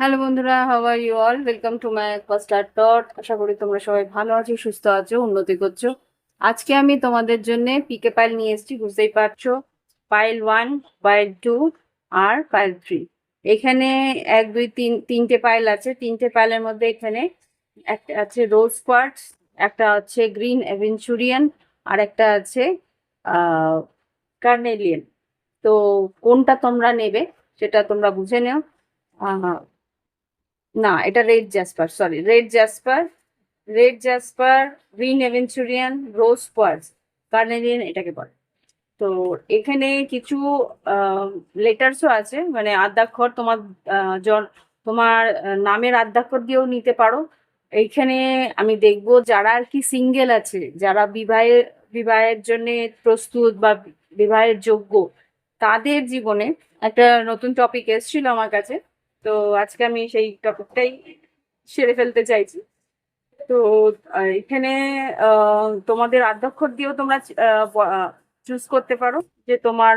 Hello বন্ধুরা are you all welcome to my faster টট আশা করি তোমরা সবাই ভালো আছো, সুস্থ আছো, উন্নতি করছ। আজকে আমি তোমাদের জন্য পিকে পাইল নিয়ে এসেছি, বুঝতেই পারছ। পাইল ওয়ান পাইল টু আর পাইল থ্রি এখানে এক, দুই, তিন, তিনটে পাইল আছে। তিনটে পাইলের মধ্যে এখানে একটা আছে রোজ কোয়ার্টস একটা আছে গ্রিন অ্যাভেঞ্চুরিয়ান আর একটা আছে কার্নেলিয়ান তো কোনটা তোমরা নেবে, সেটা তোমরা বুঝে নেও। না, এটা red jasper sorry red jasper red jasper green aventurine rose quartz carnelian এটাকে বলে। তো এখানে কিছু লেটার্সও আছে মানে আদ্যাক্ষর তোমার জন- তোমার নামের আদ্যাক্ষর দিয়েও নিতে পারো। এইখানে আমি দেখব যারা আর কি সিঙ্গেল আছে, যারা বিবাহে, বিবাহের জন্য প্রস্তুত বা বিবাহের যোগ্য, তাদের জীবনে একটা নতুন টপিক এসেছিল আমার কাছে। তো আজকে আমি সেই টপিকটাই সেরে ফেলতে চাইছি। তো এখানে তোমাদের আদ্যাক্ষর দিয়েও তোমরা চুজ করতে পারো যে তোমার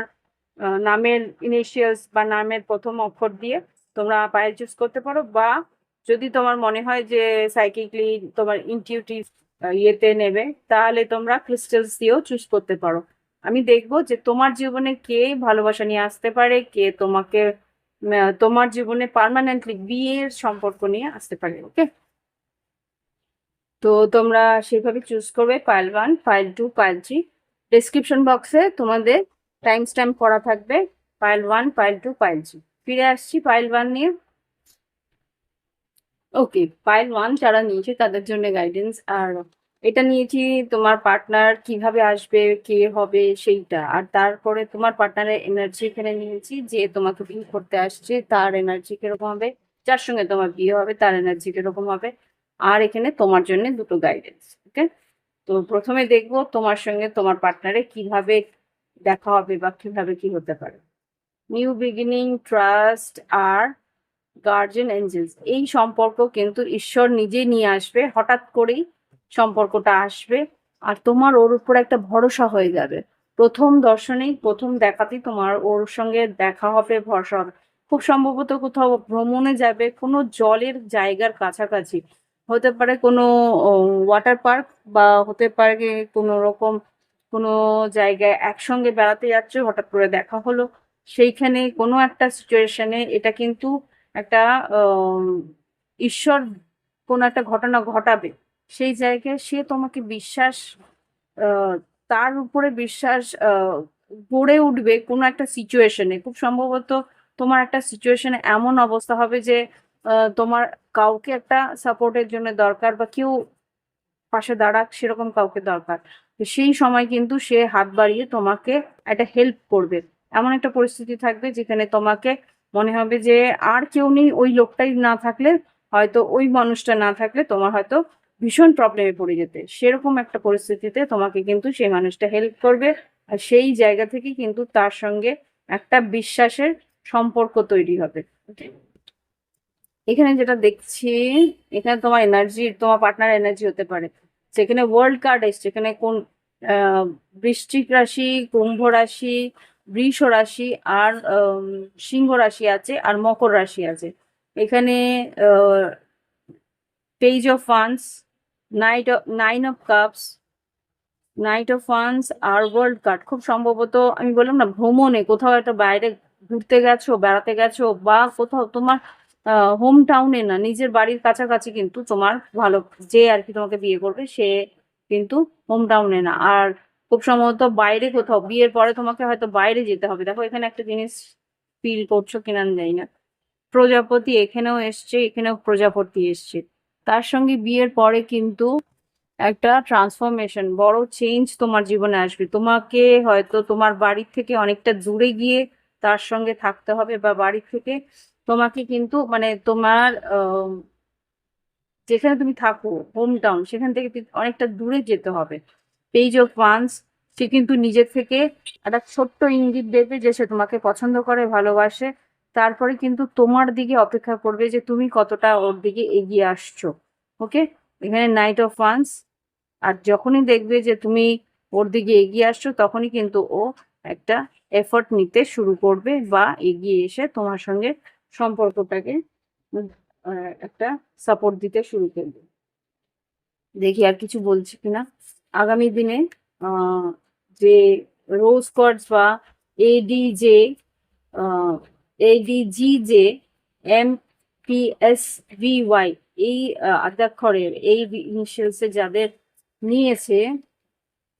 নামের ইনিশিয়ালস বা নামের প্রথম অক্ষর দিয়ে তোমরা পায়েল চুজ করতে পারো বা যদি তোমার মনে হয় যে সাইকিকলি তোমার ইনটিউটিভ ইয়েতে নেবে, তাহলে তোমরা ক্রিস্টালস দিয়েও চুজ করতে পারো। আমি দেখব যে তোমার জীবনে কে ভালোবাসা নিয়ে আসতে পারে, কে তোমাকে তোমার জীবনে পার্মানেন্টলি বিয়ের সম্পর্ক নিয়ে আসতে পারে ওকে তো তোমরা সেভাবে চুজ করবে pile one pile two pile three description বক্সে তোমাদের টাইম স্ট্যাম্প করা থাকবে pile one pile two pile three ফিরে আসছি ফাইল ওয়ান নিয়ে। ওকে ফাইল ওয়ান যারা নিয়েছে তাদের জন্য গাইডেন্স আর এটা নিয়েছি, তোমার পার্টনার কীভাবে আসবে, কে হবে সেইটা। আর তারপরে তোমার পার্টনারের এনার্জি এখানে নিয়েছি যে তোমাকে বিয়ে করতে আসছে, তার এনার্জি কীরকম হবে, যার সঙ্গে তোমার বিয়ে হবে, তার এনার্জি কীরকম হবে। আর এখানে তোমার জন্য দুটো গাইডেন্স ওকে তো প্রথমে দেখব তোমার সঙ্গে তোমার পার্টনারে কীভাবে দেখা হবে বা কীভাবে কি হতে পারে। নিউ বিগিনিং ট্রাস্ট আর গার্জেন এঞ্জেলস এই সম্পর্ক কিন্তু ঈশ্বর নিজেই নিয়ে আসবে, হঠাৎ করেই সম্পর্কটা আসবে। আর তোমার ওর উপর একটা ভরসা হয়ে যাবে। প্রথম দর্শনেই, প্রথম দেখাতেই তোমার ওর সঙ্গে দেখা হবে, ভরসা হবে। খুব সম্ভবত কোথাও ভ্রমণে যাবে, কোনো জলের জায়গার কাছাকাছি। হতে পারে কোনো ওয়াটার পার্ক বা হতে পারে কোনো রকম কোনো জায়গায় একসঙ্গে বেড়াতে যাচ্ছ, হঠাৎ করে দেখা হলো। সেইখানে কোনো একটা সিচুয়েশনে এটা কিন্তু একটা ঈশ্বর কোনো একটা ঘটনা ঘটাবে। সেই জায়গায় সে তোমাকে বিশ্বাস তার উপরে বিশ্বাস গড়ে উঠবে কোনো একটা সিচুয়েশনে খুব সম্ভবত তোমার একটা সিচুয়েশনে এমন অবস্থা হবে যে তোমার কাউকে একটা সাপোর্টের জন্য দরকার বা কেউ পাশে দাঁড়াক সেরকম কাউকে দরকার। সেই সময় কিন্তু সে হাত বাড়িয়ে তোমাকে একটা হেল্প করবে। এমন একটা পরিস্থিতি থাকবে যেখানে তোমাকে মনে হবে যে, আর কেউ নেই, ওই লোকটাই না থাকলে হয়তো ওই মানুষটা না থাকলে তোমার হয়তো ভীষণ প্রবলেমে পড়ে যেতে। সেরকম একটা পরিস্থিতিতে তোমাকে কিন্তু সেই মানুষটা হেল্প করবে আর সেই জায়গা থেকে কিন্তু তার সঙ্গে একটা বিশ্বাসের সম্পর্ক তৈরি হবে। এখানে যেটা দেখছি, এখানে তোমার এনার্জি তোমার পার্টনার এনার্জি হতে পারে। সেখানে ওয়ার্ল্ড কার্ড এসছে, এখানে কোন বৃশ্চিক রাশি, কুম্ভ রাশি, বৃষ রাশি আর সিংহ রাশি আছে আর মকর রাশি আছে। এখানে page of funds night nine of cups knight of ফান্স আর ওয়ার্ল্ড কার্ড খুব সম্ভবত আমি বললাম না, ভ্রমণে কোথাও একটা বাইরে ঘুরতে গেছো, বেড়াতে গেছো, বা কোথাও তোমার হোম টাউনে না, নিজের বাড়ির কাছাকাছি কিন্তু তোমার ভালো, যে আর কি তোমাকে বিয়ে করবে, সে কিন্তু হোম টাউনে না। আর খুব সম্ভবত বাইরে কোথাও, বিয়ের পরে তোমাকে হয়তো বাইরে যেতে হবে। দেখো, এখানে একটা জিনিস ফিল করছ কিনা জানি না। প্রজাপতি এখানেও এসছে, এখানেও প্রজাপতি এসছে। তার সঙ্গে বিয়ের পরে কিন্তু একটা ট্রান্সফরমেশন বড় চেঞ্জ তোমার জীবনে আসবে। তোমাকে হয়তো তোমার বাড়ি থেকে অনেকটা দূরে গিয়ে তার সঙ্গে থাকতে হবে বা বাড়ি থেকে তোমাকে কিন্তু মানে তোমার যেখানে তুমি থাকো হোম টাউন সেখান থেকে অনেকটা দূরে যেতে হবে। পেজ অফ ওয়ান্স সে কিন্তু নিজের থেকে একটা ছোট্ট ইঙ্গিত দেবে যে সে তোমাকে পছন্দ করে, ভালোবাসে। তারপরে কিন্তু তোমার দিকে অপেক্ষা করবে যে তুমি কতটা ওর দিকে এগিয়ে আসছো ওকে এখানে নাইট অফ ওয়ান্স আর যখনই দেখবে যে তুমি ওর দিকে এগিয়ে আসছো, তখনই কিন্তু ও একটা এফর্ট নিতে শুরু করবে বা এগিয়ে এসে তোমার সঙ্গে সম্পর্কটাকে একটা সাপোর্ট দিতে শুরু করবে। দেখি আর কিছু বলছি কিনা আগামী দিনে যে রোজ কর্ডস বা এডিজে এডিজি যে M P S V Y এই আহ, আদ্যাক্ষরের এই ইনিশিয়ালসে যাদের নিয়েছে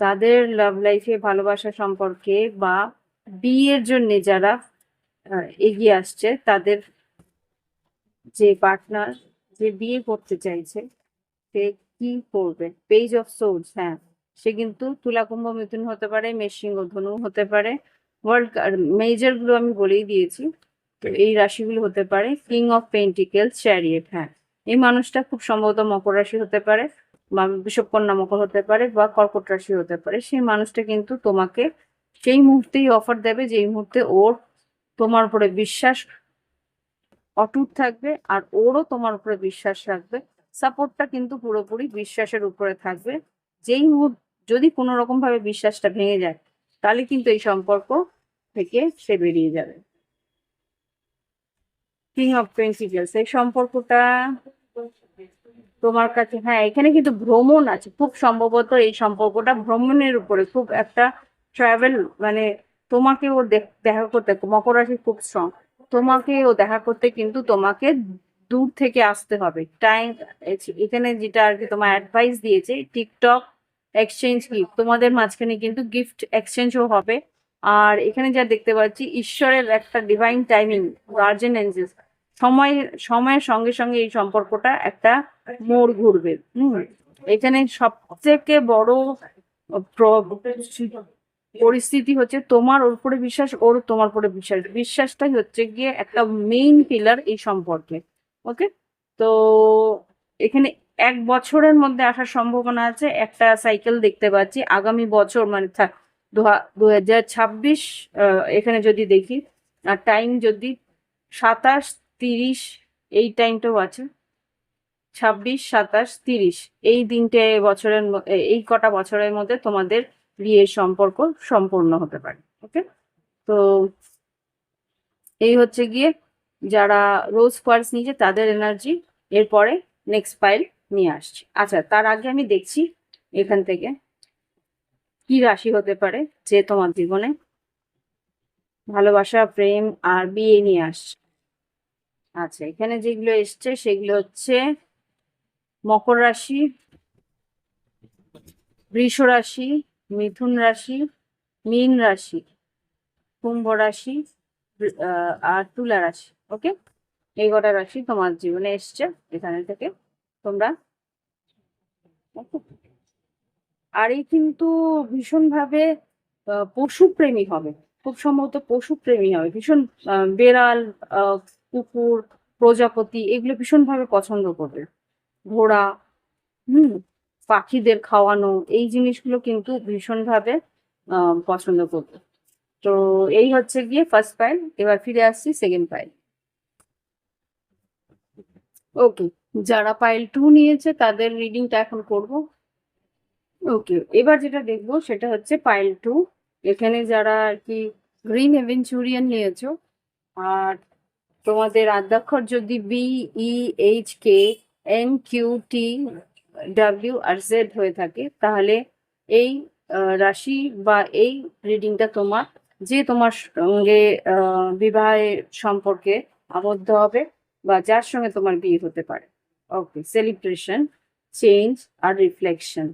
তাদের লাভ লাইফে ভালোবাসা সম্পর্কে বা বিয়ের জন্য যারা এগিয়ে আসছে তাদের যে পার্টনার যে বিয়ে করতে চাইছে সে কি করবে? পেজ অফ সোর্স হ্যাঁ। সে কিন্তু তুলা কুম্ভ মিথুন হতে পারে মেষিংহ ধনু হতে পারে। ওয়ার্ল্ড মেজরগুলো আমি বলেই দিয়েছি। তো এই রাশিগুলো হতে পারে কিং অফ পেন্টিকেলস চ্যারিয়েট হ্যাঁ। এই মানুষটা খুব সম্ভবত মকর রাশি হতে পারে বা বিষবকন্যা মকর হতে পারে বা কর্কট রাশি হতে পারে। সেই মানুষটা কিন্তু তোমাকে সেই মুহূর্তেই অফার দেবে, যেই মুহূর্তে ওর তোমার উপরে বিশ্বাস অটুট থাকবে আর ওরও তোমার উপরে বিশ্বাস রাখবে। সাপোর্টটা কিন্তু পুরোপুরি বিশ্বাসের উপরে থাকবে। যেই মুহূর্ত যদি কোনো রকম ভাবে বিশ্বাসটা ভেঙে যায়, তাহলে কিন্তু এই সম্পর্ক থেকে সে বেরিয়ে যাবে। কিং অফ পেন্টিকেলস এই সম্পর্কটা তোমার কাছে হ্যাঁ এখানে কিন্তু ভ্রমণ আছে। খুব সম্ভবত এই সম্পর্কটা ভ্রমণের উপরে খুব একটা ট্রাভেল মানে তোমাকে ও দেখ- দেখা করতে, মকর রাশি খুব স্ট্রং তোমাকে ও দেখা করতে কিন্তু তোমাকে দূর থেকে আসতে হবে। টাইম এখানে যেটা আর কি তোমার অ্যাডভাইস দিয়েছে টিকটক এক্সচেঞ্জ গিফট তোমাদের মাঝখানে কিন্তু গিফট এক্সচেঞ্জও হবে। আর এখানে যা দেখতে পাচ্ছি, ঈশ্বরের একটা ডিভাইন টাইমিং গার্জেন সময়, সময়ের সঙ্গে সঙ্গে এই সম্পর্কটা একটা মোড় ঘুরবে। এখানে সব থেকে বড় পরিস্থিতি হচ্ছে তোমার ওর উপরে বিশ্বাস, ওর তোমার উপরে বিশ্বাস। বিশ্বাসটাই হচ্ছে গিয়ে একটা মেইন পিলার এই সম্পর্কে ওকে তো এখানে এক বছরের মধ্যে আসার সম্ভাবনা আছে, একটা সাইকেল দেখতে পাচ্ছি। আগামী বছর মানে দু হাজার ছাব্বিশ এখানে যদি দেখি, আর টাইম যদি সাতাশ তিরিশ, এই টাইমটাও আছে। ছাব্বিশ, সাতাশ তিরিশ, এই তিনটে বছরের এই কটা বছরের মধ্যে তোমাদের বিয়ের সম্পর্ক সম্পূর্ণ হতে পারে ওকে তো এই হচ্ছে গিয়ে যারা রোজ কোয়ার্স নিয়েছে, তাদের এনার্জি এরপরে নেক্সট ফাইল নিয়ে আসছি। আচ্ছা তার আগে আমি দেখছি এখান থেকে। কি রাশি হতে পারে যে তোমার জীবনে ভালোবাসা, প্রেম আর বিয়ে নিয়ে আসছে আচ্ছা এখানে যেগুলো এসছে সেগুলো হচ্ছে মকর রাশি, বৃষ রাশি, মিথুন রাশি, মীন রাশি, কুম্ভ রাশি আর তুলা রাশি, ওকে এই কটা রাশি তোমার জীবনে এসছে এখানে থেকে তোমরা? আর এই কিন্তু ভীষণভাবে পশুপ্রেমী হবে। খুব সম্ভবত পশুপ্রেমী হবে। ভীষণ বেড়াল কুকুর, প্রজাপতি এগুলো ভীষণভাবে পছন্দ করবে। ঘোড়া, হুম, পাখিদের খাওয়ানো এই জিনিসগুলো কিন্তু ভীষণভাবে পছন্দ করবে। তো এই হচ্ছে গিয়ে ফার্স্ট পাইল এবার ফিরে আসছি সেকেন্ড পাইল ওকে যারা পাইল টু নিয়েছে তাদের রিডিংটা এখন করব। ওকে এবার যেটা দেখব সেটা হচ্ছে পাইল টু এখানে যারা আর কি গ্রিন এভেঞ্চুরিয়ান নিয়েছো, আর তোমাদের আদ্যাক্ষর যদি B E H K N Q T W R Z হয়ে থাকে, তাহলে এই রাশি বা এই রিডিংটা তোমার, যে তোমার সঙ্গে বিবাহের সম্পর্কে আবদ্ধ হবে বা যার সঙ্গে তোমার বিয়ে হতে পারে। ওকে সেলিব্রেশন চেঞ্জ আর রিফ্লেকশন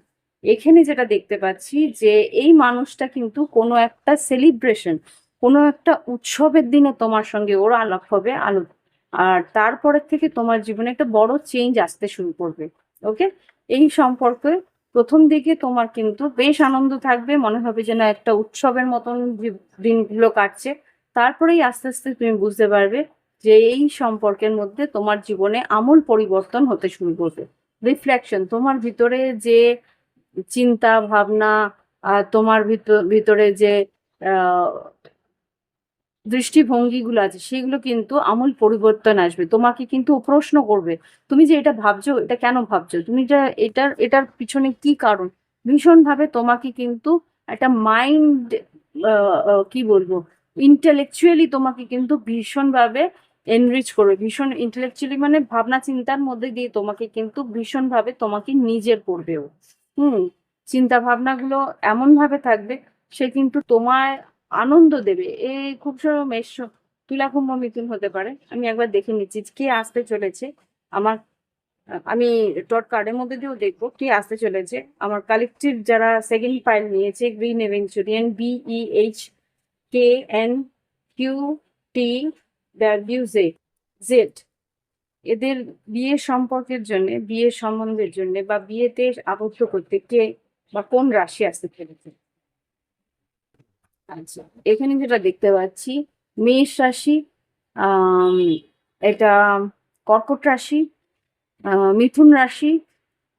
এখানে যেটা দেখতে পাচ্ছি যে এই মানুষটা কিন্তু কোনো একটা সেলিব্রেশন কোনো একটা উৎসবের দিনে তোমার সঙ্গে ওর আলাপ হবে আলো, আর তারপরের থেকে তোমার জীবনে একটা বড় চেঞ্জ আসতে শুরু করবে ওকে এই সম্পর্কে প্রথম দিকে তোমার কিন্তু বেশ আনন্দ থাকবে, মনে হবে যেন একটা উৎসবের মতন যে- দিনগুলো কাটছে, তারপরেই আস্তে আস্তে তুমি বুঝতে পারবে যে এই সম্পর্কের মধ্যে তোমার জীবনে আমূল পরিবর্তন হতে শুরু করবে। রিফ্লেকশন তোমার ভিতরে যে চিন্তা, ভাবনা তোমার ভিতর যে দৃষ্টিভঙ্গিগুলো আছে, সেগুলো কিন্তু আমূল পরিবর্তন আসবে। তোমাকে কিন্তু প্রশ্ন করবে, তুমি যে এটা ভাবছ, এটা কেন ভাবছ? তুমি এটা এটার এটার পিছনে কি কারণ? ভীষণভাবে তোমাকে কিন্তু একটা মাইন্ড কি বলব, ইন্টেলেকচুয়ালি তোমাকে কিন্তু ভীষণভাবে এনরিচ করবে। ভীষণ ইন্টেলেকচুয়ালি মানে ভাবনা চিন্তার মধ্যে দিয়ে তোমাকে কিন্তু ভীষণভাবে তোমাকে নিজের করবেও হুম চিন্তা ভাবনাগুলো এমন ভাবে থাকবে, সে কিন্তু তোমার আনন্দ দেবে। এই খুব সময় মেষ তুলাকুম্ভ মিথুন হতে পারে। আমি একবার দেখে নিচ্ছি কে আসতে চলেছে। আমার, আমি ডট কার্ডের মধ্যে দিয়েও দেখব কে আসতে চলেছে। আমার কালেকটিভ যারা সেকেন্ড পাইল নিয়েছে, green aventurine B E H K N Q T W Z Z এদের বিয়ে সম্পর্কের জন্য, বিয়ের সম্বন্ধের জন্য বা বিয়েতে আবদ্ধ করতে কে বা কোন রাশি আসতে চলেছে? আচ্ছা এখানে যেটা দেখতে পাচ্ছি, মেষ রাশি এটা কর্কট রাশি মিথুন রাশি,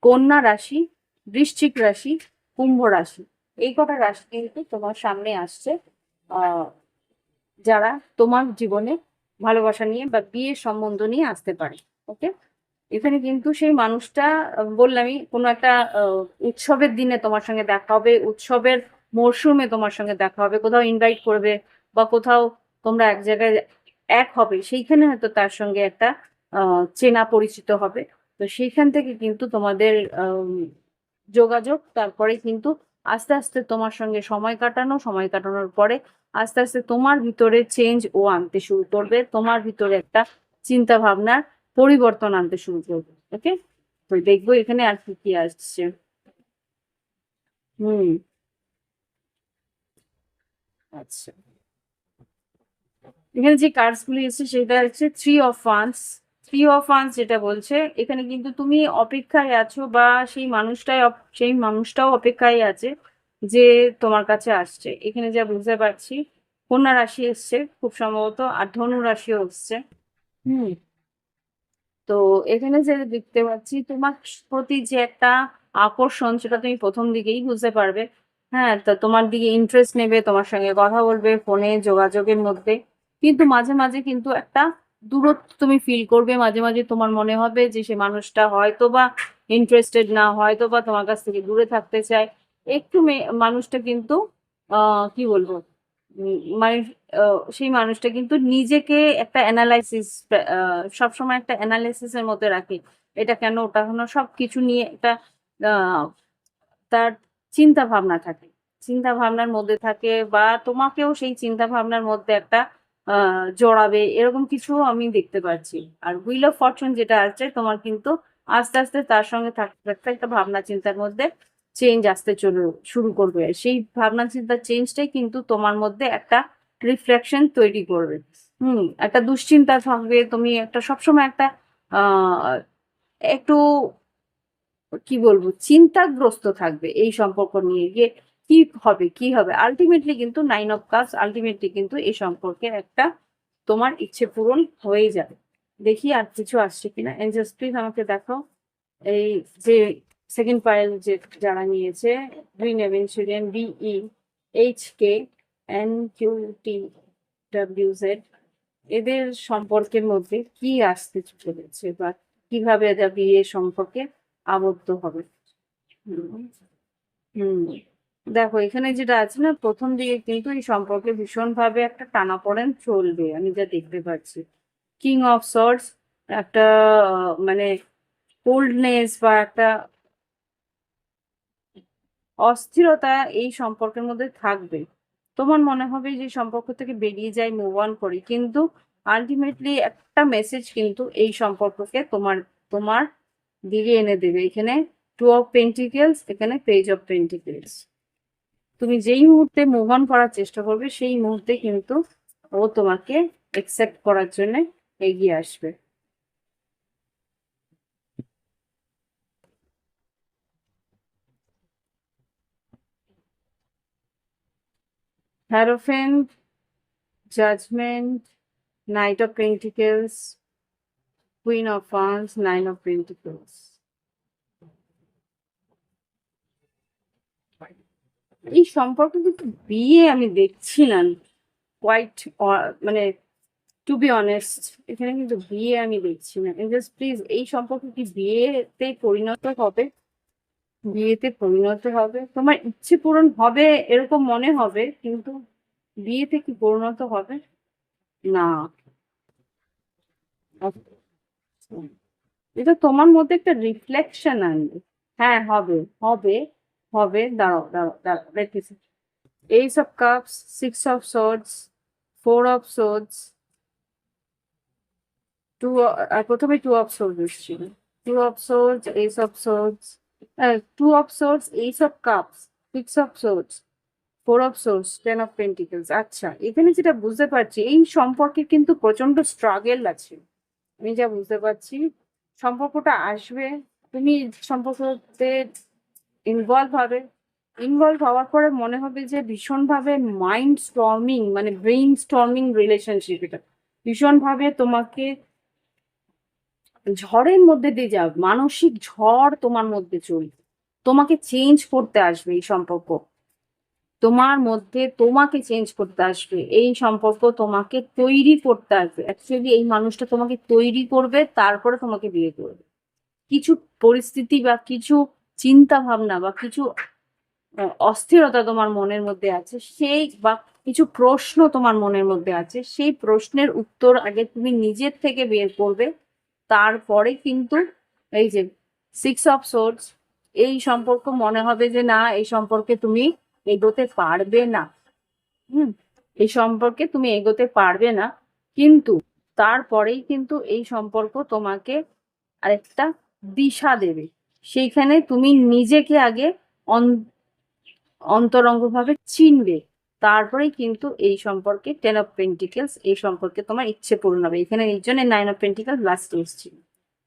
কন্যা রাশি, বৃশ্চিক রাশি, কুম্ভ রাশি। এই কটা রাশি কিন্তু তোমার সামনে আসছে যারা তোমার জীবনে ভালোবাসা নিয়ে বা বিয়ের সম্বন্ধ নিয়ে আসতে পারে ওকে এখানে কিন্তু সেই মানুষটা বললামই, কোনো একটা উৎসবের দিনে তোমার সঙ্গে দেখা হবে, উৎসবের মরশুমে তোমার সঙ্গে দেখা হবে, কোথাও ইনভাইট করবে বা কোথাও তোমরা এক জায়গায় এক হবে, সেইখানে হয়তো তার সঙ্গে একটা চেনা পরিচিত হবে। তো সেইখান থেকে কিন্তু তোমাদের যোগাযোগ, তারপরে কিন্তু আস্তে আস্তে তোমার সঙ্গে সময় কাটানো, সময় কাটানোর পরে আস্তে আস্তে তোমার ভিতরে চেঞ্জ ও আনতে শুরু করবে। তোমার ভিতরে একটা চিন্তা ভাবনার পরিবর্তন আনতে শুরু করবে ওকে তো দেখব এখানে আর কি কি আসছে। হুম। আচ্ছা। এখানে যে কার্ডস গুলি এসেছে সেটা হচ্ছে three of wands three of wands যেটা বলছে, এখানে কিন্তু তুমি অপেক্ষায় আছো বা সেই মানুষটাই সেই মানুষটাও অপেক্ষায় আছে। যে তোমার কাছে আসছে। এখানে যা বুঝতে পারছি কন্যা রাশি এসছে খুব সম্ভবত আর ধনু রাশিও এসছে। হুম। তো এখানে যে দেখতে পাচ্ছি তোমার প্রতি যে একটা আকর্ষণ সেটা তুমি প্রথম দিকেই বুঝতে পারবে। হ্যাঁ তা তোমার দিকে ইন্টারেস্ট নেবে তোমার সঙ্গে কথা বলবে ফোনে যোগাযোগের মধ্যে। কিন্তু মাঝে মাঝে কিন্তু একটা দূরত্ব তুমি ফিল করবে। মাঝে মাঝে তোমার মনে হবে যে সে মানুষটা হয়তো বা ইন্টারেস্টেড না হয়তো বা তোমার কাছ থেকে দূরে থাকতে চায়। একটু মানুষটা কিন্তু কি বলব মানে সেই মানুষটা কিন্তু নিজেকে একটা অ্যানালাইসিস সবসময় একটা অ্যানালাইসিসের মধ্যে রাখে। এটা কেন, ওটা কেন সব কিছু নিয়ে একটা তার চিন্তা ভাবনা থাকে। চিন্তা ভাবনার মধ্যে থাকে বা তোমাকেও সেই চিন্তা ভাবনার মধ্যে একটা জড়াবে, এরকম কিছু আমি দেখতে পাচ্ছি। আর হুইল অফ ফরচুন যেটা আছে, তোমার কিন্তু আস্তে আস্তে তার সঙ্গে থাকতে থাকতে একটা ভাবনা চিন্তার মধ্যে চেঞ্জ আসতে চলে, শুরু করবে। সেই ভাবনা চিন্তার চেঞ্জটাই কিন্তু তোমার মধ্যে একটা রিফ্লেকশন তৈরি করবে। হুম, একটা দুশ্চিন্তা থাকবে। তুমি একটা সবসময় একটা একটু কি বলব, চিন্তাগ্রস্ত থাকবে এই সম্পর্ক নিয়ে গিয়ে কি হবে কি হবে। আলটিমেটলি কিন্তু নাইন অফ কাপস আলটিমেটলি কিন্তু এই সম্পর্কে একটা তোমার ইচ্ছে পূরণ হয়ে যাবে। দেখি আর কিছু আসছে কিনা। এঞ্জেলস প্লিজ আমাকে দেখো এই যে সেকেন্ড পাইল যে যারা নিয়েছে green aventurine B E H K N Q T W Z এদের সম্পর্কের মধ্যে কি আসতে চলেছে বা কীভাবে এরা বিয়ে সম্পর্কে আবদ্ধ হবে হুম। দেখো, এখানে যেটা আছে না, প্রথম দিকে কিন্তু এই সম্পর্কে ভীষণভাবে একটা টানাপোড়েন চলবে, আমি যা দেখতে পাচ্ছি কিং অফ সর্টস একটা মানে কোল্ডনেস বা একটা অস্থিরতা এই সম্পর্কের মধ্যে থাকবে। তোমার মনে হবে যে সম্পর্ক থেকে বেরিয়ে যাই মুভ অন করি। কিন্তু আলটিমেটলি একটা মেসেজ কিন্তু এই সম্পর্ককে তোমার তোমার দিকে এনে দেবে। এখানে টু অফ পেন্টিকেলস এখানে পেজ অফ পেন্টিকেলস তুমি যেই মুহূর্তে মুভ অন করার চেষ্টা করবে, সেই মুহূর্তে কিন্তু ও তোমাকে অ্যাকসেপ্ট করার জন্য এগিয়ে আসবে। Hierophant judgement knight of pentacles queen of funds nine of pentacles এই সম্পর্ক কিন্তু বিয়ে আমি দেখছি না। uh, মানে টু বি অনেস্ট এখানে কিন্তু বিয়ে আমি দেখছি না। জাস্ট প্লিজ এই সম্পর্কে কি বিয়েতে পরিণত হবে? বিয়েতে পরিণত হবে? তোমার ইচ্ছে পূরণ হবে এরকম মনে হবে, কিন্তু বিয়েতে কি পরিণত হবে? না। এটা তোমার মধ্যে একটা রিফ্লেকশন আনবে। হ্যাঁ হবে হবে হবে। দাঁড়াও দাঁড়াও দাঁড়াও, দেখতেছি। Ace of cups six of swords four of swords two প্রথমে টু অফ সোর্স এসেছিল। Two of swords ace of swords two of swords ace of cups six of swords four of swords ten of pentacles আচ্ছা এখানে যেটা বুঝতে পারছি, এই সম্পর্কে কিন্তু প্রচণ্ড স্ট্রাগেল আছে। আমি যা বুঝতে পারছি, সম্পর্কটা আসবে, তুমি সম্পর্কতে ইনভলভ হবে। ইনভলভ হওয়ার পরে মনে হবে যে ভীষণভাবে মাইন্ড স্টর্মিং মানে ব্রেইন স্টর্মিং রিলেশনশিপ এটা। ভীষণভাবে তোমাকে ঝড়ের মধ্যে দিয়ে যাও, মানসিক ঝড় তোমার মধ্যে চলবে। তোমাকে চেঞ্জ করতে আসবে এই সম্পর্ক। তোমার মধ্যে তোমাকে চেঞ্জ করতে আসবে, এই সম্পর্ক তোমাকে তৈরি করতে আসবে। অ্যাকচুয়ালি এই মানুষটা তোমাকে তৈরি করবে, তারপরে তোমাকে বিয়ে করবে। কিছু পরিস্থিতি বা কিছু চিন্তা ভাবনা বা কিছু অস্থিরতা তোমার মনের মধ্যে আছে, সেই বা কিছু প্রশ্ন তোমার মনের মধ্যে আছে, সেই প্রশ্নের উত্তর আগে তুমি নিজের থেকে বের করবে। তারপরে কিন্তু এই যে সিক্স অফ সোর্স এই সম্পর্ক মনে হবে যে না, এই সম্পর্কে তুমি এগোতে পারবে না। হুম, এই সম্পর্কে তুমি এগোতে পারবে না। কিন্তু তারপরেই কিন্তু এই সম্পর্ক তোমাকে আরেকটা দিশা দেবে। সেইখানে তুমি নিজেকে আগে অন- অন্তরঙ্গভাবে চিনবে। তারপরেই কিন্তু এই সম্পর্কে টেন অফ পেন্টিকেলস এই সম্পর্কে তোমার ইচ্ছে পূরণ হবে। এখানে এই জন্য নাইন অফ পেন্টিকেলস লাস্ট এসেছিল।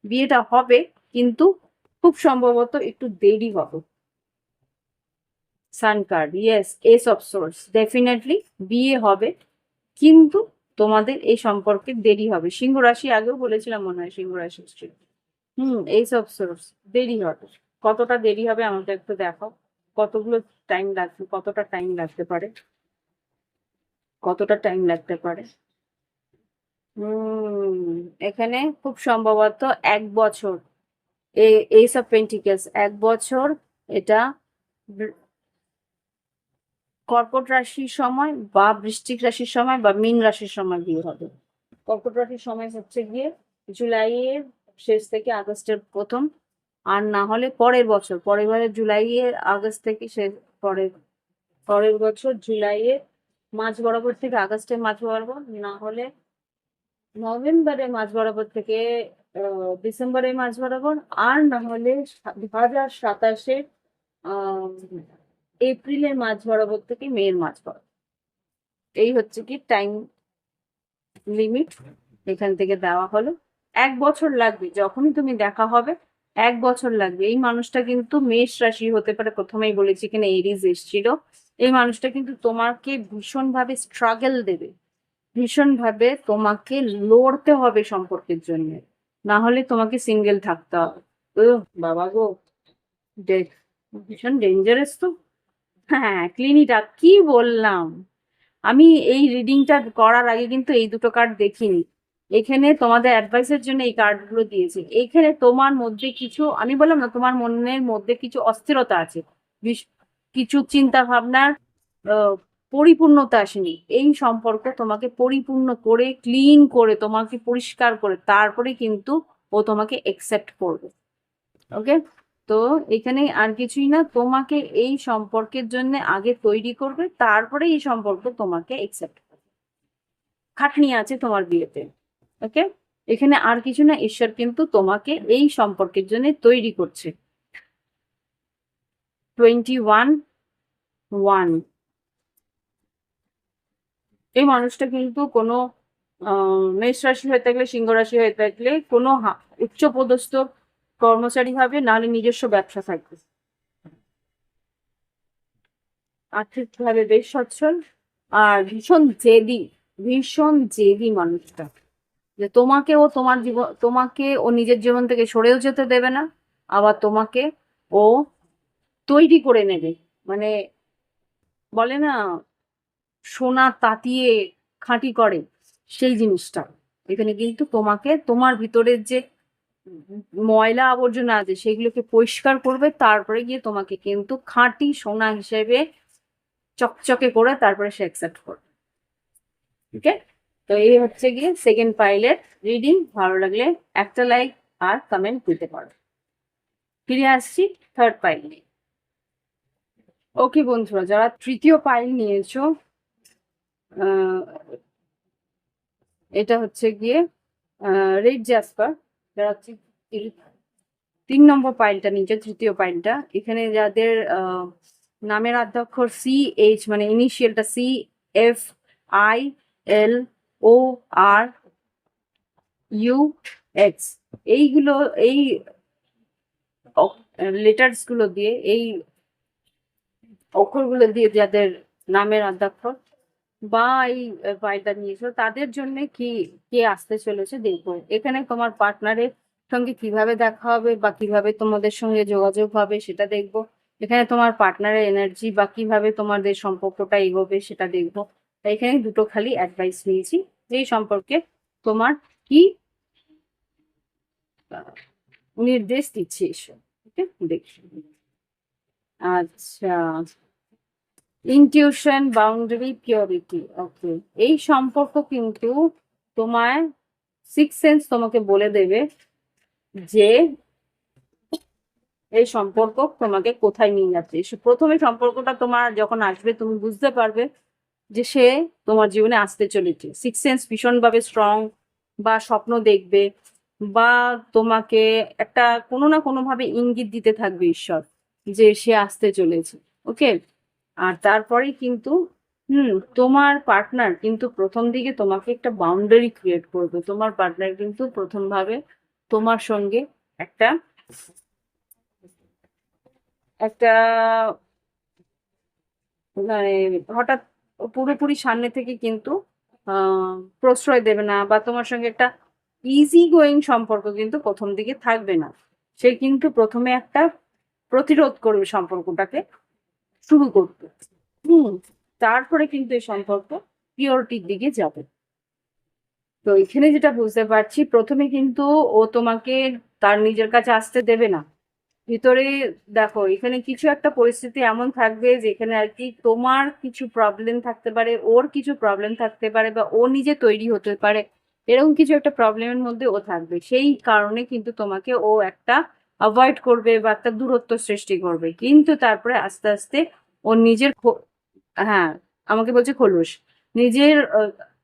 বিয়েটা হবে, কিন্তু খুব সম্ভবত একটু দেরি হবে। Sun card yes ace of swords definitely বিয়ে হবে, কিন্তু তোমাদের এই সম্পর্কে দেরি হবে। সিংহ রাশি আগেও বলেছিলাম মনে হয় সিংহ রাশি হুম এইস অফ সোর্স দেরি হবে। কতটা দেরি হবে আমাকে একটু দেখাও। কতগুলো টাইম লাগবে, কতটা টাইম লাগতে পারে? কতটা টাইম লাগতে পারে? এখানে খুব সম্ভবত এক বছর। এই সব পেন্টিকেলস এক বছর এটা কর্কট রাশির সময় বা বৃষ্টিক রাশির সময় বা মীন রাশির সময় বিয়ে হবে। কর্কট রাশির সময় হচ্ছে গিয়ে জুলাইয়ের শেষ থেকে আগস্টের প্রথম আর না হলে পরের বছর। পরের বারে জুলাইয়ের আগস্ট থেকে শেষ পরের পরের বছর জুলাইয়ের মাঝ বরাবর থেকে আগস্টের মাঝ বরাবর না হলে নভেম্বরের মাঝ বরাবর থেকে আহ, ডিসেম্বরের মাঝ বরাবর আর না হলে দু হাজার সাতাশের এপ্রিলের মাঝ বরাবর থেকে মেয়ের মাঝ বরাবর। এই হচ্ছে কি টাইম লিমিট এখান থেকে দেওয়া হলো। এক বছর লাগবে যখনই তুমি দেখা হবে এক বছর লাগবে। এই মানুষটা কিন্তু মেষ রাশি হতে পারে প্রথমেই বলেছি কিনা এরিজ এসছিল। এই মানুষটা কিন্তু তোমাকে ভীষণভাবে স্ট্রাগল দেবে। ভীষণভাবে তোমাকে লড়তে হবে সম্পর্কের জন্য। না হলে তোমাকে সিঙ্গেল থাকতে হবে। ও বাবা গো। ভীষণ ডেঞ্জারাস তো। হ্যাঁ ক্লিনিটা কি বললাম? আমি এই রিডিংটা করার আগে কিন্তু এই দুটো কার্ড দেখিনি। এখানে তোমাদের অ্যাডভাইসের জন্য এই কার্ডগুলো দিয়েছে। এখানে তোমার মধ্যে কিছু, আমি বললাম না, তোমার মনের মধ্যে কিছু অস্থিরতা আছে। কিছু চিন্তা ভাবনার পরিপূর্ণতা আসেনি। এই সম্পর্ক তোমাকে পরিপূর্ণ করে ক্লিন করে, তোমাকে পরিষ্কার করে, তারপরে কিন্তু ও তোমাকে একসেপ্ট করবে। ওকে তো এখানে আর কিছুই না, তোমাকে এই সম্পর্কের জন্য আগে তৈরি করবে, তারপরে এই সম্পর্ক তোমাকে একসেপ্ট করবে। খাটনি আছে তোমার বিয়েতে। ওকে এখানে আর কিছু না, ঈশ্বর কিন্তু তোমাকে এই সম্পর্কের জন্য তৈরি করছে। টোয়েন্টি ওয়ান ওয়ান এই মানুষটা কিন্তু কোনো মেষ রাশি হয়ে থাকলে সিংহ রাশি হয়ে থাকলে কোনো উচ্চপদস্থ কর্মচারী হবে নাহলে নিজস্ব ব্যবসা থাকবে। আর্থিকভাবে বেশ সচ্ছল আর ভীষণ জেদি ভীষণ জেদি মানুষটা। যে তোমাকে ও তোমার জীবন তোমাকে ও নিজের জীবন থেকে সরেও যেতে দেবে না, আবার তোমাকে ও তৈরি করে নেবে। মানে বলে না, সোনা তাতিয়ে খাঁটি করে সেই জিনিসটা। এখানে কিন্তু তোমাকে, তোমার ভিতরের যে ময়লা আবর্জনা আছে, সেগুলোকে পরিষ্কার করবে, তারপরে গিয়ে তোমাকে কিন্তু খাঁটি সোনা হিসেবে চকচকে করে তারপরে সে অ্যাকসেপ্ট করবে। ওকে তো এই হচ্ছে গিয়ে সেকেন্ড পাইলের রিডিং ভালো লাগলে একটা লাইক আর কমেন্ট দিতে পারো। ফিরে আসছি থার্ড পাইল ওকে বন্ধুরা, যারা তৃতীয় পাইল নিয়েছো এটা হচ্ছে গিয়ে রেড জাসপার যারা তিন নম্বর পাইলটা নিচে তৃতীয় পাইলটা এখানে যাদের নামের আদ্যাক্ষর সি এইচ মানে ইনিশিয়ালটা C F I L O R U X এইগুলো, এই লেটার্সগুলো দিয়ে, এই অক্ষরগুলো দিয়ে যাদের নামের আদ্যাক্ষর বা এই পাইলটা নিয়েছো তাদের জন্য কি, কে আসতে চলেছে দেখব। এখানে তোমার পার্টনারের সঙ্গে কীভাবে দেখা হবে বা কীভাবে তোমাদের সঙ্গে যোগাযোগ হবে সেটা দেখব। এখানে তোমার পার্টনারের এনার্জি বা কীভাবে তোমাদের সম্পর্কটা এগোবে সেটা দেখব। তাই এখানে দুটো খালি অ্যাডভাইস নিয়েছি এই সম্পর্কে তোমার কি নির্দেশ দিচ্ছে এসো। ওকে, দেখি। আচ্ছা। ইনটিউশন বাউন্ডারি পিওরিটি ওকে এই সম্পর্ক কিন্তু তোমায় সিক্স সেন্স তোমাকে বলে দেবে যে এই সম্পর্ক তোমাকে কোথায় নিয়ে যাচ্ছে। প্রথমে সম্পর্কটা তোমার যখন আসবে তুমি বুঝতে পারবে যে সে তোমার জীবনে আসতে চলেছে। সিক্স সেন্স ভীষণভাবে স্ট্রং বা স্বপ্ন দেখবে বা তোমাকে একটা কোনো না কোনোভাবে ইঙ্গিত দিতে থাকবে ঈশ্বর। যে সে আসতে চলেছে, ওকে? আর তারপরে কিন্তু, হুম, তোমার পার্টনার কিন্তু প্রথম দিকে তোমাকে একটা বাউন্ডারি ক্রিয়েট করবে। তোমার পার্টনার কিন্তু প্রথম ভাবে তোমার সঙ্গে একটা একটা মানে হঠাৎ পুরোপুরি সামনে থেকে কিন্তু প্রশ্রয় দেবে না বা তোমার সঙ্গে একটা ইজি গোয়িং সম্পর্ক কিন্তু প্রথম দিকে থাকবে না। সে কিন্তু প্রথমে একটা প্রতিরোধ করবে সম্পর্কটাকে শুরু করতে হুম। তারপরে কিন্তু এই সম্পর্ক পিওরিটির দিকে যাবে। তো এখানে যেটা বুঝতে পারছি প্রথমে কিন্তু ও তোমাকে তার নিজের কাছে আসতে দেবে না। ভিতরে দেখো এখানে কিছু একটা পরিস্থিতি এমন থাকবে যেখানে আর কি তোমার কিছু প্রবলেম থাকতে পারে ওর কিছু প্রবলেম থাকতে পারে বা ও নিজে তৈরি হতে পারে। এরকম কিছু একটা প্রবলেমের মধ্যে ও থাকবে। সেই কারণে কিন্তু তোমাকে ও একটা অ্যাভয়েড করবে বা একটা দূরত্ব সৃষ্টি করবে। কিন্তু তারপরে আস্তে আস্তে ও নিজের হ্যাঁ আমাকে বলছে খোলস। নিজের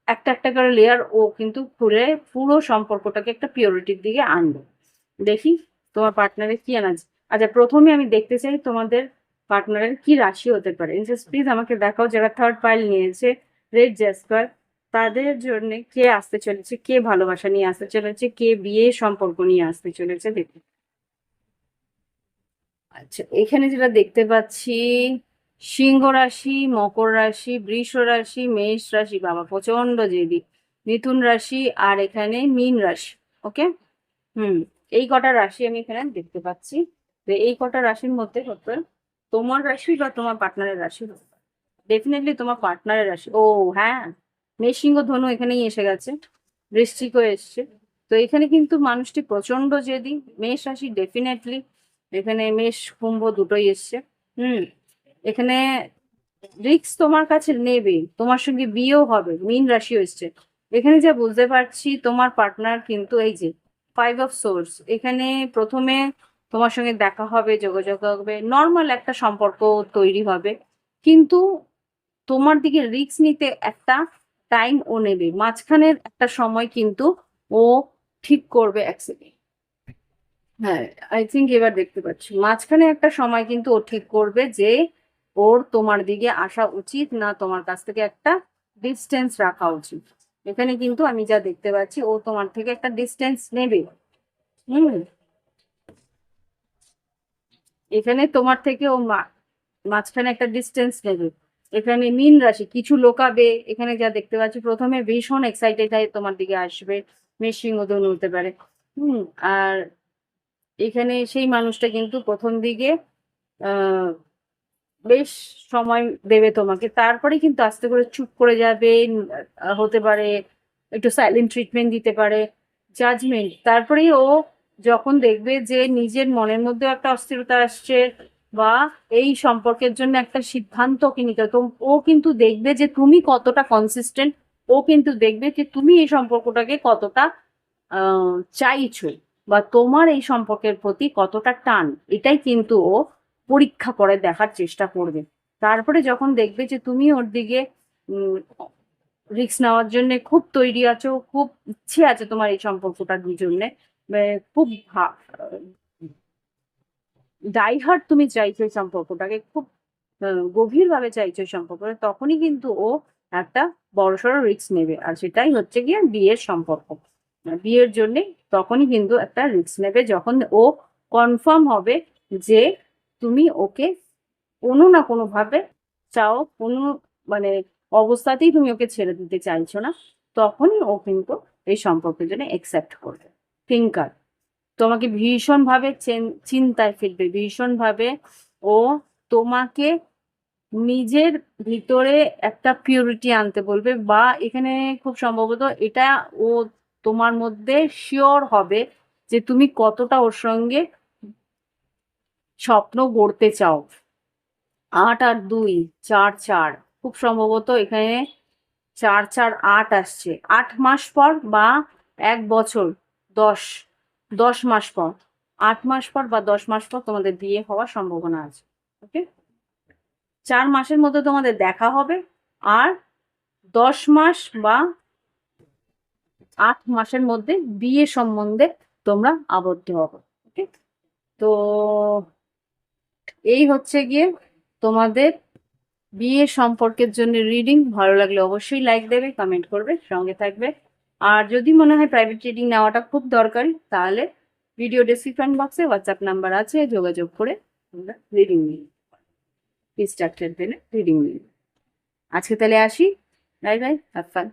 একটা একটা করে লেয়ার ও কিন্তু খুলে পুরো সম্পর্কটাকে একটা পিওরিটির দিকে আনবে দেখি তোমার পার্টনারের কি আনা আচ্ছা প্রথমে আমি দেখতে চাই তোমাদের পার্টনারের কি রাশি হতে পারে। প্লিজ আমাকে দেখাও যারা থার্ড পাইল নিয়েছে রেড জ্যাসপার তাদের জন্য কে আসতে চলেছে, কে ভালোবাসা নিয়ে আসতে চলেছে, কে বিয়ে সম্পর্ক নিয়ে আসতে চলেছে দেখুন আচ্ছা এখানে যেটা দেখতে পাচ্ছি, সিংহ রাশি, মকর রাশি, বৃষ রাশি, মেষ রাশি, বাবা প্রচণ্ড জেদি। মিথুন রাশি আর এখানে মীন রাশি, ওকে? হুম, এই কটা রাশি আমি এখানে দেখতে পাচ্ছি। তো এই কটা রাশির মধ্যে হতে তোমার রাশি বা তোমার পার্টনারের রাশি ডেফিনেটলি তোমার পার্টনারের রাশি। ও হ্যাঁ মেষ, সিংহ ধনু এখানেই এসে গেছে বৃশ্চিকও এসছে। তো এখানে কিন্তু মানুষটি প্রচণ্ড জেদি। মেষ রাশি ডেফিনেটলি এখানে মেষ, কুম্ভ দুটোই এসছে। হুম, এখানে রিক্স তোমার কাছে নেবে, তোমার সঙ্গে বিয়েও হবে, মিন রাশিও এসছে। এখানে যা বুঝতে পারছি, তোমার পার্টনার কিন্তু এই যে ফাইভ অফ সোর্স এখানে প্রথমে তোমার সঙ্গে দেখা হবে, যোগাযোগ হবে নর্মাল একটা সম্পর্ক তৈরি হবে। কিন্তু তোমার দিকে রিস্ক নিতে একটা টাইম ও নেবে, মাঝখানের একটা সময় কিন্তু ও ঠিক করবে অ্যাক্সিডেন্ট হ্যাঁ আই থিঙ্ক এবার দেখতে পাচ্ছি। মাঝখানে একটা সময় কিন্তু ও ঠিক করবে যে ওর তোমার দিকে আসা উচিত না, তোমার কাছ থেকে একটা ডিস্টেন্স রাখা উচিত। এখানে কিন্তু আমি যা দেখতে পাচ্ছি, ও তোমার থেকে একটা ডিস্টেন্স নেবে। হুম। এখানে তোমার থেকে ও মাঝখানে একটা ডিস্টেন্স নেবে। এখানে মীন রাশি, কিছু লোকাবে। এখানে যা দেখতে পাচ্ছি, প্রথমে ভীষণ এক্সাইটেড হয়ে তোমার দিকে আসবে। মেশিং ধনু হতে পারে। হুম, আর এখানে সেই মানুষটা কিন্তু প্রথম দিকে বেশ সময় দেবে তোমাকে। তারপরে কিন্তু আস্তে করে চুপ করে যাবে হতে পারে একটু সাইলেন্ট ট্রিটমেন্ট দিতে পারে জাজমেন্ট তারপরেই ও যখন দেখবে যে নিজের মনের মধ্যেও একটা অস্থিরতা আসছে বা এই সম্পর্কের জন্য একটা সিদ্ধান্ত ওকে নিতে ও কিন্তু দেখবে যে তুমি কতটা কনসিস্টেন্ট ও কিন্তু দেখবে যে তুমি এই সম্পর্কটাকে কতটা চাইছো। বা তোমার এই সম্পর্কের প্রতি কতটা টান, এটাই কিন্তু ও পরীক্ষা করে দেখার চেষ্টা করবে। তারপরে যখন দেখবে যে তুমি ওর দিকে রিস্ক নেওয়ার জন্য খুব তৈরি আছো, খুব ইচ্ছে আছে তোমার এই সম্পর্কটার জন্য খুব ডাইহার্ট তুমি চাইছো এই সম্পর্কটাকে, খুব গভীরভাবে চাইছো এই সম্পর্কটা, তখনই কিন্তু ও একটা বড়সড় রিস্ক নেবে। আর সেটাই হচ্ছে গিয়ে বিয়ের সম্পর্ক। বিয়ের জন্যে তখনই কিন্তু একটা রিস্ক নেবে। যখন ও কনফার্ম হবে যে তুমি ওকে কোনো না কোনো ভাবে চাও, কোনো মানে অবস্থাতেই তুমি ওকে ছেড়ে দিতে চাইছো না, তখনই ও কিন্তু এই সম্পর্কের জন্য অ্যাকসেপ্ট করবে। থিঙ্কার তোমাকে ভীষণভাবে চেন- চিন্তায় ফেলবে। ভীষণভাবে ও তোমাকে নিজের ভিতরে একটা পিউরিটি আনতে বলবে বা এখানে খুব সম্ভবত এটা ও তোমার মধ্যে শিওর হবে যে তুমি কতটা ওর সঙ্গে স্বপ্ন গড়তে চাও। আট আর দুই, চার চার। খুব সম্ভবত এখানে চার চার, আট আসছে। আট মাস পর বা এক বছর, দশ দশ মাস পর। আট মাস পর বা দশ মাস পর তোমাদের বিয়ে হওয়ার সম্ভাবনা আছে ওকে চার মাসের মধ্যে তোমাদের দেখা হবে, আর দশ মাস বা আট মাসের মধ্যে বিয়ে সম্বন্ধে তোমরা আবদ্ধ হবে ওকে তো এই হচ্ছে গিয়ে তোমাদের বিয়ে সম্পর্কের জন্য রিডিং ভালো লাগলে অবশ্যই লাইক দেবে কমেন্ট করবে, সঙ্গে থাকবে। আর যদি মনে হয় প্রাইভেট রিডিং নেওয়াটা খুব দরকারি, তাহলে ভিডিও ডেসক্রিপশন বক্সে হোয়াটসঅ্যাপ নাম্বার আছে, যোগাযোগ করে তোমরা রিডিং নিয়ে স্ট্রাকচার জেনে রিডিং নিয়ে আজকে তাহলে আসি। Bye bye have fun